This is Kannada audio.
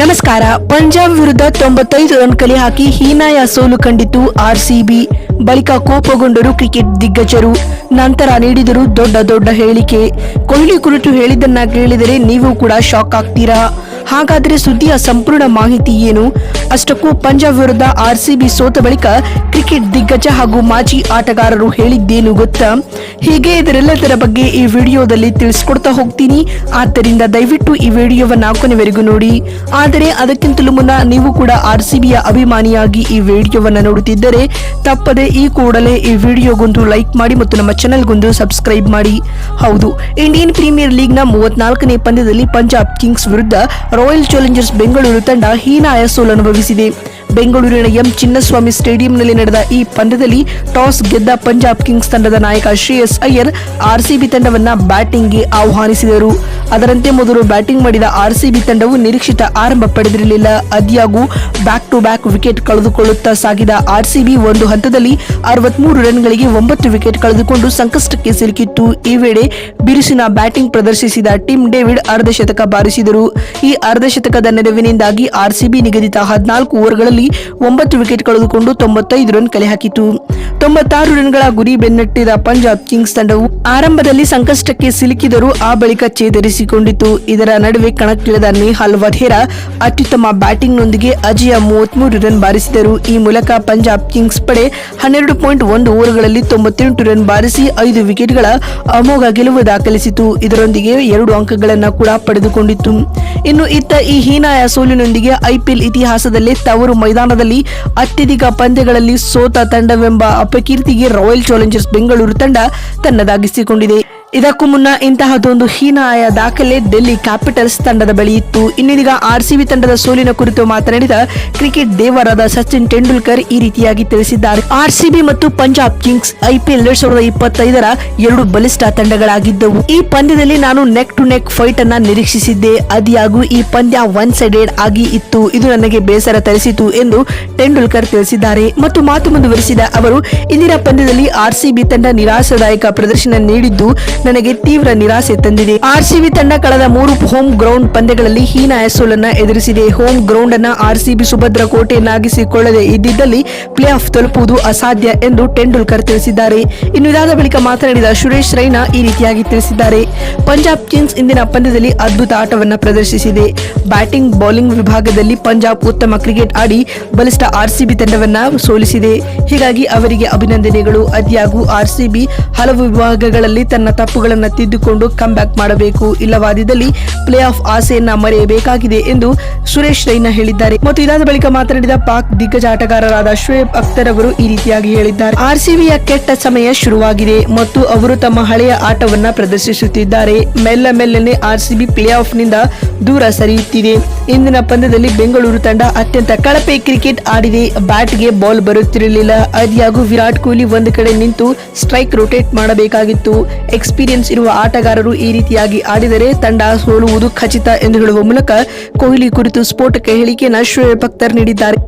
ನಮಸ್ಕಾರ. ಪಂಜಾಬ್ ವಿರುದ್ಧ ತೊಂಬತ್ತೈದು ರನ್ ಕಲೆ ಹಾಕಿ ಹೀನಾಯ ಸೋಲು ಕಂಡಿತು ಆರ್ಸಿಬಿ. ಬಳಿಕ ಕೋಪಗೊಂಡರು ಕ್ರಿಕೆಟ್ ದಿಗ್ಗಜರು. ನಂತರ ನೀಡಿದರು ದೊಡ್ಡ ದೊಡ್ಡ ಹೇಳಿಕೆ. ಕೊಹ್ಲಿ ಕುರಿತು ಹೇಳಿದ್ದನ್ನ ಕೇಳಿದರೆ ನೀವು ಕೂಡ ಶಾಕ್ ಆಗ್ತೀರಾ? ಹಾಗಾದರೆ ಸುದ್ದಿಯ ಸಂಪೂರ್ಣ ಮಾಹಿತಿ ಏನು? ಅಷ್ಟಕ್ಕೂ ಪಂಜಾಬ್ ವಿರುದ್ಧ ಆರ್ಸಿಬಿ ಸೋತ ಬಳಿಕ ಕ್ರಿಕೆಟ್ ದಿಗ್ಗಜ ಹಾಗೂ ಮಾಜಿ ಆಟಗಾರರು ಹೇಳಿದ್ದೇನು ಗೊತ್ತಾ? ಹೀಗೆ ಇದರೆಲ್ಲದರ ಬಗ್ಗೆ ಈ ವಿಡಿಯೋದಲ್ಲಿ ತಿಳಿಸ್ಕೊಡ್ತಾ ಹೋಗ್ತೀನಿ. ಆದ್ದರಿಂದ ದಯವಿಟ್ಟು ಈ ವಿಡಿಯೋವನ್ನು ಕೊನೆವರೆಗೂ ನೋಡಿ. ಆದರೆ ಅದಕ್ಕಿಂತಲೂ ಮುನ್ನ ನೀವು ಕೂಡ ಆರ್ಸಿಬಿಯ ಅಭಿಮಾನಿಯಾಗಿ ಈ ವಿಡಿಯೋವನ್ನ ನೋಡುತ್ತಿದ್ದರೆ ತಪ್ಪದೆ ಈ ಕೂಡಲೇ ಈ ವಿಡಿಯೋಗೊಂದು ಲೈಕ್ ಮಾಡಿ ಮತ್ತು ನಮ್ಮ ಚಾನೆಲ್ಗೊಂದು ಸಬ್ಸ್ಕ್ರೈಬ್ ಮಾಡಿ. ಹೌದು, ಇಂಡಿಯನ್ ಪ್ರೀಮಿಯರ್ ಲೀಗ್ನ ಮೂವತ್ನಾಲ್ಕನೇ ಪಂದ್ಯದಲ್ಲಿ ಪಂಜಾಬ್ ಕಿಂಗ್ಸ್ ವಿರುದ್ಧ ರಾಯಲ್ ಚಾಲೆಂಜರ್ಸ್ ಬೆಂಗಳೂರು ತಂಡ ಹೀನಾಯ ಸೋಲನುಭವಿಸಿದೆ. décidé ಬೆಂಗಳೂರಿನ ಎಂ ಚಿನ್ನಸ್ವಾಮಿ ಸ್ಟೇಡಿಯಂನಲ್ಲಿ ನಡೆದ ಈ ಪಂದ್ಯದಲ್ಲಿ ಟಾಸ್ ಗೆದ್ದ ಪಂಜಾಬ್ ಕಿಂಗ್ಸ್ ತಂಡದ ನಾಯಕ ಶ್ರೇಯಸ್ ಅಯ್ಯರ್ ಆರ್ಸಿಬಿ ತಂಡವನ್ನ ಬ್ಯಾಟಿಂಗ್ಗೆ ಆಹ್ವಾನಿಸಿದರು. ಅದರಂತೆ ಮೊದಲು ಬ್ಯಾಟಿಂಗ್ ಮಾಡಿದ ಆರ್ಸಿಬಿ ತಂಡವು ನಿರೀಕ್ಷಿತ ಆರಂಭ ಪಡೆದಿರಲಿಲ್ಲ. ಅದಿಯಾಗೂ ಬ್ಯಾಕ್ ಟು ಬ್ಯಾಕ್ ವಿಕೆಟ್ ಕಳೆದುಕೊಳ್ಳುತ್ತಾ ಸಾಗಿದ ಆರ್ಸಿಬಿ ಒಂದು ಹಂತದಲ್ಲಿ ಅರವತ್ಮೂರು ರನ್ಗಳಿಗೆ ಒಂಬತ್ತು ವಿಕೆಟ್ ಕಳೆದುಕೊಂಡು ಸಂಕಷ್ಟಕ್ಕೆ ಸಿಲುಕಿತ್ತು. ಈ ವೇಳೆ ಬಿರುಸಿನ ಬ್ಯಾಟಿಂಗ್ ಪ್ರದರ್ಶಿಸಿದ ಟಿಮ್ ಡೇವಿಡ್ ಅರ್ಧಶತಕ ಬಾರಿಸಿದರು. ಈ ಅರ್ಧಶತಕದ ನೆರವಿನಿಂದಾಗಿ ಆರ್ಸಿಬಿ ನಿಗದಿತ ಹದಿನಾಲ್ಕು ಓವರ್ಗಳಲ್ಲಿ ಒಂಬತ್ತು ವಿಕೆಟ್ ಕಳೆದುಕೊಂಡು ತೊಂಬತ್ತೈದು ರನ್ ಕಲೆ ಹಾಕಿತು ತೊಂಬತ್ತಾರು ರನ್ಗಳ ಗುರಿ ಬೆನ್ನಟ್ಟಿದ ಪಂಜಾಬ್ ಕಿಂಗ್ಸ್ ತಂಡವು ಆರಂಭದಲ್ಲಿ ಸಂಕಷ್ಟಕ್ಕೆ ಸಿಲುಕಿದರೂ ಆ ಬಳಿಕ ಚೇತರಿಸಿಕೊಂಡಿತು. ಇದರ ನಡುವೆ ಕಣಕ್ಕಿಳಿದ ನೇಹಾಲ್ ವಧೇರಾ ಅತ್ಯುತ್ತಮ ಬ್ಯಾಟಿಂಗ್ನೊಂದಿಗೆ ಅಜಯ ಮೂವತ್ಮೂರು ರನ್ ಬಾರಿಸಿದರು. ಈ ಮೂಲಕ ಪಂಜಾಬ್ ಕಿಂಗ್ಸ್ ಪಡೆ ಹನ್ನೆರಡು ಪಾಯಿಂಟ್ ಒಂದು ಓವರ್ಗಳಲ್ಲಿ ತೊಂಬತ್ತೆಂಟು ರನ್ ಬಾರಿಸಿ ಐದು ವಿಕೆಟ್ಗಳ ಅಮೋಘ ಗೆಲುವು ದಾಖಲಿಸಿತು. ಇದರೊಂದಿಗೆ ಎರಡು ಅಂಕಗಳನ್ನು ಕೂಡ ಪಡೆದುಕೊಂಡಿತು ಇನ್ನು ಇತ್ತ ಈ ಹೀನಾಯ ಸೋಲಿನೊಂದಿಗೆ ಐಪಿಎಲ್ ಇತಿಹಾಸದಲ್ಲೇ ತವರು ಮೈದಾನದಲ್ಲಿ ಅತ್ಯಧಿಕ ಪಂದ್ಯಗಳಲ್ಲಿ ಸೋತ ತಂಡವೆಂಬ ಅಪಕೀರ್ತಿಗೆ ರಾಯಲ್ ಚಾಲೆಂಜರ್ಸ್ ಬೆಂಗಳೂರು ತಂಡ ತನ್ನದಾಗಿಸಿಕೊಂಡಿದೆ. ಇದಕ್ಕೂ ಮುನ್ನ ಇಂತಹದೊಂದು ಹೀನಾಯ ದಾಖಲೆ ಡೆಲ್ಲಿ ಕ್ಯಾಪಿಟಲ್ಸ್ ತಂಡದ ಬಳಿ ಇತ್ತು. ಇನ್ನಿದೀಗ ಆರ್ಸಿಬಿ ತಂಡದ ಸೋಲಿನ ಕುರಿತು ಮಾತನಾಡಿದ ಕ್ರಿಕೆಟ್ ದೇವರಾದ ಸಚಿನ್ ತೆಂಡೂಲ್ಕರ್ ಈ ರೀತಿಯಾಗಿ ತಿಳಿಸಿದ್ದಾರೆ. ಆರ್ಸಿಬಿ ಮತ್ತು ಪಂಜಾಬ್ ಕಿಂಗ್ಸ್ ಐಪಿಎಲ್ ಎರಡ್ ಸಾವಿರದ ಇಪ್ಪತ್ತೈದರ ಎರಡು ಬಲಿಷ್ಠ ತಂಡಗಳಾಗಿದ್ದವು. ಈ ಪಂದ್ಯದಲ್ಲಿ ನಾನು ನೆಕ್ ಟು ನೆಕ್ ಫೈಟ್ ಅನ್ನ ನಿರೀಕ್ಷಿಸಿದ್ದೆ. ಅದಿಯಾಗೂ ಈ ಪಂದ್ಯ ಒನ್ ಸೈಡೆಡ್ ಆಗಿ ಇತ್ತು. ಇದು ನನಗೆ ಬೇಸರ ತರಿಸಿತು ಎಂದು ತೆಂಡೂಲ್ಕರ್ ತಿಳಿಸಿದ್ದಾರೆ. ಮತ್ತು ಮಾತು ಮುಂದುವರಿಸಿದ ಅವರು, ಇಂದಿನ ಪಂದ್ಯದಲ್ಲಿ ಆರ್ಸಿಬಿ ತಂಡ ನಿರಾಶಾದಾಯಕ ಪ್ರದರ್ಶನ ನೀಡಿದ್ದು ನನಗೆ ತೀವ್ರ ನಿರಾಸೆ ತಂದಿದೆ. ಆರ್ಸಿಬಿ ತಂಡ ಕಳೆದ ಮೂರು ಹೋಮ್ ಗ್ರೌಂಡ್ ಪಂದ್ಯಗಳಲ್ಲಿ ಹೀನಾಯ ಸೋಲನ್ನ ಎದುರಿಸಿದೆ. ಹೋಮ್ ಗ್ರೌಂಡ್ ಅನ್ನ ಆರ್ಸಿಬಿ ಸುಭದ್ರ ಕೋಟೆಯನ್ನಾಗಿಸಿಕೊಳ್ಳದೆ ಇದ್ದಿದ್ದಲ್ಲಿ ಪ್ಲೇ ಆಫ್ ತಲುಪುವುದು ಅಸಾಧ್ಯ ಎಂದು ತೆಂಡೂಲ್ಕರ್ ತಿಳಿಸಿದ್ದಾರೆ. ಇನ್ನು ಇದಾದ ಬಳಿಕ ಮಾತನಾಡಿದ ಸುರೇಶ್ ರೈನಾ ಈ ರೀತಿಯಾಗಿ ತಿಳಿಸಿದ್ದಾರೆ. ಪಂಜಾಬ್ ಕಿಂಗ್ಸ್ ಇಂದಿನ ಪಂದ್ಯದಲ್ಲಿ ಅದ್ಭುತ ಆಟವನ್ನು ಪ್ರದರ್ಶಿಸಿದೆ. ಬ್ಯಾಟಿಂಗ್, ಬೌಲಿಂಗ್ ವಿಭಾಗದಲ್ಲಿ ಪಂಜಾಬ್ ಉತ್ತಮ ಕ್ರಿಕೆಟ್ ಆಡಿ ಬಲಿಷ್ಠ ಆರ್ಸಿಬಿ ತಂಡವನ್ನ ಸೋಲಿಸಿದೆ. ಹೀಗಾಗಿ ಅವರಿಗೆ ಅಭಿನಂದನೆಗಳು. ಅದ್ಯಾಗೂ ಆರ್ಸಿಬಿ ಹಲವು ವಿಭಾಗಗಳಲ್ಲಿ ತನ್ನ ತಪ್ಪುಗಳನ್ನು ತಿದ್ದುಕೊಂಡು ಕಮ್ ಬ್ಯಾಕ್ ಮಾಡಬೇಕು ಇಲ್ಲವಾದಿದ್ದಲ್ಲಿ ಪ್ಲೇ ಆಫ್ ಆಸೆಯನ್ನ ಮರೆಯಬೇಕಾಗಿದೆ ಎಂದು ಸುರೇಶ್ ರೈನಾ ಹೇಳಿದ್ದಾರೆ. ಮತ್ತು ಇದಾದ ಬಳಿಕ ಮಾತನಾಡಿದ ಪಾಕ್ ದಿಗ್ಗಜ ಆಟಗಾರರಾದ ಶುಯೇಬ್ ಅಖ್ತರ್ ಅವರು ಈ ರೀತಿಯಾಗಿ ಹೇಳಿದ್ದಾರೆ. ಆರ್ಸಿಬಿಯ ಕೆಟ್ಟ ಸಮಯ ಶುರುವಾಗಿದೆ ಮತ್ತು ಅವರು ತಮ್ಮ ಹಳೆಯ ಆಟವನ್ನ ಪ್ರದರ್ಶಿಸುತ್ತಿದ್ದಾರೆ. ಮೆಲ್ಲ ಮೆಲ್ಲನೆ ಆರ್ಸಿಬಿ ಪ್ಲೇ ಆಫ್ನಿಂದ ದೂರ ಸರಿಯುತ್ತಿದೆ. ಇಂದಿನ ಪಂದ್ಯದಲ್ಲಿ ಬೆಂಗಳೂರು ತಂಡ ಅತ್ಯಂತ ಕಳಪೆ ಕ್ರಿಕೆಟ್ ಆಡಿದೆ. ಬ್ಯಾಟ್ಗೆ ಬಾಲ್ ಬರುತ್ತಿರಲಿಲ್ಲ. ಅದ್ಯಾಗೂ ವಿರಾಟ್ ಕೊಹ್ಲಿ ಒಂದು ಕಡೆ ನಿಂತು ಸ್ಟ್ರೈಕ್ ರೊಟೇಟ್ ಮಾಡಬೇಕಾಗಿತ್ತು. ಎಕ್ಸ್ಪೀರಿಯನ್ಸ್ ಇರುವ ಆಟಗಾರರು ಈ ರೀತಿಯಾಗಿ ಆಡಿದರೆ ತಂಡ ಸೋಲುವುದು ಖಚಿತ ಎಂದು ಹೇಳುವ ಮೂಲಕ ಕೊಹ್ಲಿ ಕುರಿತು ಸ್ಫೋಟಕ ಹೇಳಿಕೆಯನ್ನು ಶೋಯಬ್ ಅಖ್ತರ್ ನೀಡಿದ್ದಾರೆ.